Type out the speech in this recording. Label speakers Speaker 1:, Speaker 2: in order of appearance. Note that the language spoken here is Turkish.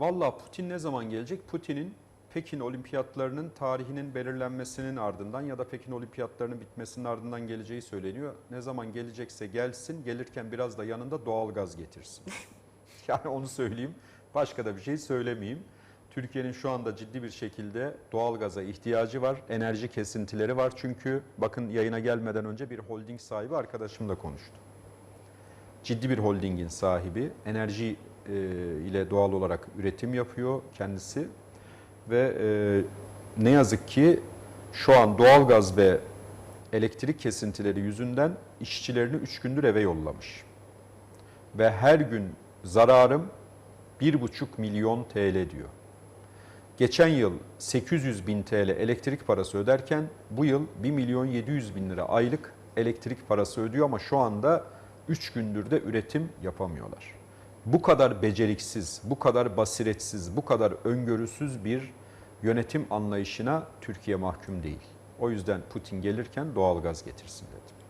Speaker 1: Valla Putin ne zaman gelecek? Putin'in Pekin olimpiyatlarının tarihinin belirlenmesinin ardından ya da Pekin olimpiyatlarının bitmesinin ardından geleceği söyleniyor. Ne zaman gelecekse gelsin, gelirken biraz da yanında doğal gaz getirsin. yani onu söyleyeyim, başka da bir şey söylemeyeyim. Türkiye'nin şu anda ciddi bir şekilde doğal gaza ihtiyacı var. Enerji kesintileri var çünkü bakın yayına gelmeden önce bir holding sahibi arkadaşımla konuştu. Ciddi bir holdingin sahibi, enerji e, ile doğal olarak üretim yapıyor kendisi ve e, ne yazık ki şu an doğalgaz ve elektrik kesintileri yüzünden işçilerini 3 gündür eve yollamış. Ve her gün zararım 1,5 milyon TL diyor. Geçen yıl 800 bin TL elektrik parası öderken bu yıl 1 milyon 700 bin lira aylık elektrik parası ödüyor ama şu anda 3 gündür de üretim yapamıyorlar. Bu kadar beceriksiz, bu kadar basiretsiz, bu kadar öngörüsüz bir yönetim anlayışına Türkiye mahkum değil. O yüzden Putin gelirken doğalgaz getirsin dedi.